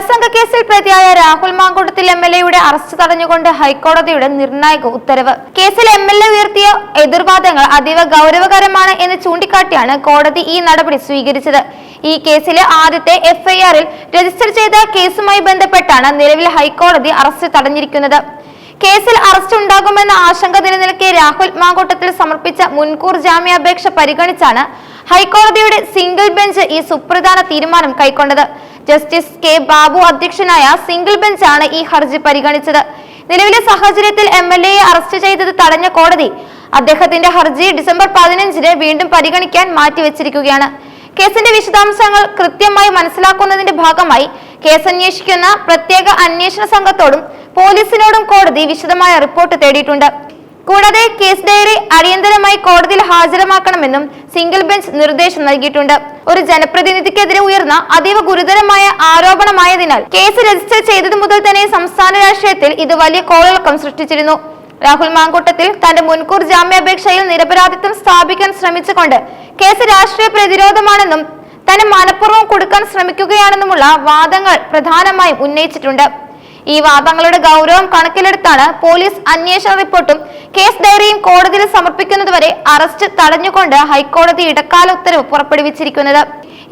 ബലാത്സംഗ കേസിൽ പ്രതിയായ രാഹുൽ മാങ്കൂട്ടത്തിൽ എം എൽ എയുടെ അറസ്റ്റ് തടഞ്ഞുകൊണ്ട് ഹൈക്കോടതിയുടെ നിർണായക ഉത്തരവ്. കേസിൽ എം എൽ എ ഉയർത്തിയ എതിർവാദങ്ങൾ അതീവ ഗൗരവകരമാണ് എന്ന് ചൂണ്ടിക്കാട്ടിയാണ് കോടതി ഈ നടപടി സ്വീകരിച്ചത്. ഈ കേസിലെ ആദ്യത്തെ എഫ്ഐആറിൽ രജിസ്റ്റർ ചെയ്ത കേസുമായി ബന്ധപ്പെട്ടാണ് നിലവിൽ ഹൈക്കോടതി അറസ്റ്റ് തടഞ്ഞിരിക്കുന്നത്. കേസിൽ അറസ്റ്റ് ഉണ്ടാകുമെന്ന ആശങ്ക നിലനിൽക്കെ രാഹുൽ മാങ്കൂട്ടത്തിൽ സമർപ്പിച്ച മുൻകൂർ ജാമ്യാപേക്ഷ പരിഗണിച്ചാണ് ഹൈക്കോടതിയുടെ സിംഗിൾ ബെഞ്ച് ഈ സുപ്രധാന തീരുമാനം കൈക്കൊണ്ടത്. ജസ്റ്റിസ് കെ ബാബു അധ്യക്ഷനായ സിംഗിൾ ബെഞ്ചാണ് ഈ ഹർജി പരിഗണിച്ചത്. നിലവിലെ സാഹചര്യത്തിൽ എം എൽ എയെ അറസ്റ്റ് ചെയ്തത് തടഞ്ഞ കോടതി അദ്ദേഹത്തിന്റെ ഹർജി ഡിസംബർ പതിനഞ്ചിന് വീണ്ടും പരിഗണിക്കാൻ മാറ്റിവെച്ചിരിക്കുകയാണ്. കേസിന്റെ വിശദാംശങ്ങൾ കൃത്യമായി മനസ്സിലാക്കുന്നതിന്റെ ഭാഗമായി കേസ് അന്വേഷിക്കുന്ന പ്രത്യേക അന്വേഷണ സംഘത്തോടും പോലീസിനോടും കോടതി വിശദമായ റിപ്പോർട്ട് തേടിയിട്ടുണ്ട്. കൂടാതെ കേസ് ഡയറി അടിയന്തരമായി കോടതിയിൽ ഹാജരമാക്കണമെന്നും സിംഗിൾ ബെഞ്ച് നിർദ്ദേശം നൽകിയിട്ടുണ്ട്. ഒരു ജനപ്രതിനിധിക്കെതിരെ ഉയർന്ന അതീവ ഗുരുതരമായ ആരോപണമായതിനാൽ കേസ് രജിസ്റ്റർ ചെയ്തത് മുതൽ തന്നെ സംസ്ഥാന രാഷ്ട്രീയത്തിൽ ഇത് വലിയ കോളിളക്കം സൃഷ്ടിച്ചിരുന്നു. രാഹുൽ മാങ്കൂട്ടത്തിൽ തന്റെ മുൻകൂർ ജാമ്യാപേക്ഷയിൽ നിരപരാധിത്വം സ്ഥാപിക്കാൻ ശ്രമിച്ചുകൊണ്ട് കേസ് രാഷ്ട്രീയ പ്രതിരോധമാണെന്നും തന്നെ മനഃപൂർവം കൊടുക്കാൻ ശ്രമിക്കുകയാണെന്നുമുള്ള വാദങ്ങൾ പ്രധാനമായും ഉന്നയിച്ചിട്ടുണ്ട്. ഈ വാദങ്ങളുടെ ഗൗരവം കണക്കിലെടുത്താണ് പോലീസ് അന്വേഷണ റിപ്പോർട്ടും കേസ് ഡയറിയും കോടതിയിൽ സമർപ്പിക്കുന്നതുവരെ അറസ്റ്റ് തടഞ്ഞുകൊണ്ട് ഹൈക്കോടതി ഇടക്കാല ഉത്തരവ് പുറപ്പെടുവിച്ചിരിക്കുന്നത്.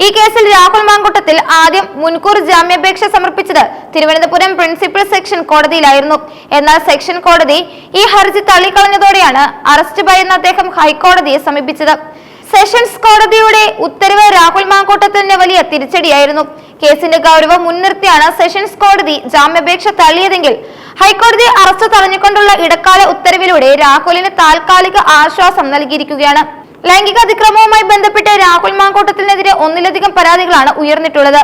ഈ കേസിൽ രാഹുൽ മാങ്കുട്ടത്തിൽ ആദ്യം മുൻകൂർ ജാമ്യാപേക്ഷ സമർപ്പിച്ചത് തിരുവനന്തപുരം പ്രിൻസിപ്പൽ സെക്ഷൻ കോടതിയിലായിരുന്നു. എന്നാൽ സെക്ഷൻ കോടതി ഈ ഹർജി തള്ളിക്കളഞ്ഞതോടെയാണ് അറസ്റ്റ് ഭയന്ന അദ്ദേഹം ഹൈക്കോടതിയെ സമീപിച്ചത്. സെഷൻസ് കോടതിയുടെ ഉത്തരവ് രാഹുൽ മാങ്കൂട്ടത്തിന് വലിയ തിരിച്ചടിയായിരുന്നു. കേസിന്റെ ഗൗരവം മുൻനിർത്തിയാണ് സെഷൻസ് കോടതി ജാമ്യാപേക്ഷ തള്ളിയതെങ്കിൽ ഹൈക്കോടതി അറസ്റ്റ് തടഞ്ഞുകൊണ്ടുള്ള ഇടക്കാല ഉത്തരവിലൂടെ രാഹുലിന് താൽക്കാലിക ആശ്വാസം നൽകിയിരിക്കുകയാണ്. ലൈംഗിക അതിക്രമവുമായി ബന്ധപ്പെട്ട് രാഹുൽ മാങ്കോട്ടത്തിനെതിരെ ഒന്നിലധികം പരാതികളാണ് ഉയർന്നിട്ടുള്ളത്.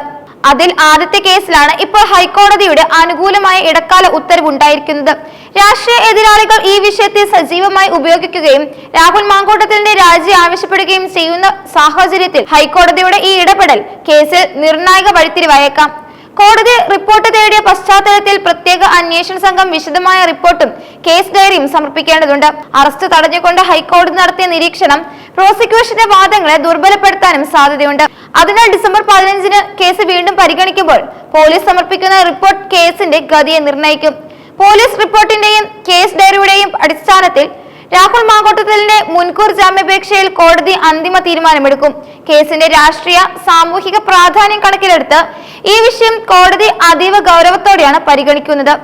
അതിൽ ആദ്യത്തെ കേസിലാണ് ഇപ്പോൾ ഹൈക്കോടതിയുടെ അനുകൂലമായ ഇടക്കാല ഉത്തരവുണ്ടായിരിക്കുന്നത്. രാഷ്ട്രീയ എതിരാളികൾ ഈ വിഷയത്തെ സജീവമായി ഉപയോഗിക്കുകയും രാഹുൽ മാങ്കോട്ടത്തിന്റെ രാജി ആവശ്യപ്പെടുകയും ചെയ്യുന്ന സാഹചര്യത്തിൽ ഹൈക്കോടതിയുടെ ഈ ഇടപെടൽ കേസിൽ നിർണായക വഴിത്തിരിവായേക്കാം. കോടതി റിപ്പോർട്ട് തേടിയ പശ്ചാത്തലത്തിൽ പ്രത്യേക അന്വേഷണ സംഘം വിശദമായ റിപ്പോർട്ടും കേസ് ഡയറിയും സമർപ്പിക്കേണ്ടതുണ്ട്. അറസ്റ്റ് തടഞ്ഞുകൊണ്ട് ഹൈക്കോടതി നടത്തിയ നിരീക്ഷണം പ്രോസിക്യൂഷന്റെ വാദങ്ങളെ ദുർബലപ്പെടുത്താനും സാധ്യതയുണ്ട്. അതിനാൽ ഡിസംബർ പതിനഞ്ചിന് കേസ് വീണ്ടും പരിഗണിക്കുമ്പോൾ പോലീസ് സമർപ്പിക്കുന്ന റിപ്പോർട്ട് കേസിന്റെ ഗതിയെ നിർണയിക്കും. പോലീസ് റിപ്പോർട്ടിന്റെയും കേസ് ഡയറിയുടെയും അടിസ്ഥാനത്തിൽ രാഹുൽ മാങ്കോട്ടത്തലിന്റെ മുൻകൂർ ജാമ്യാപേക്ഷയിൽ കോടതി അന്തിമ തീരുമാനമെടുക്കും. കേസിന്റെ രാഷ്ട്രീയ സാമൂഹിക പ്രാധാന്യം കണക്കിലെടുത്ത് ഈ വിഷയം കോടതി അതീവ ഗൗരവത്തോടെയാണ് പരിഗണിക്കുന്നത്.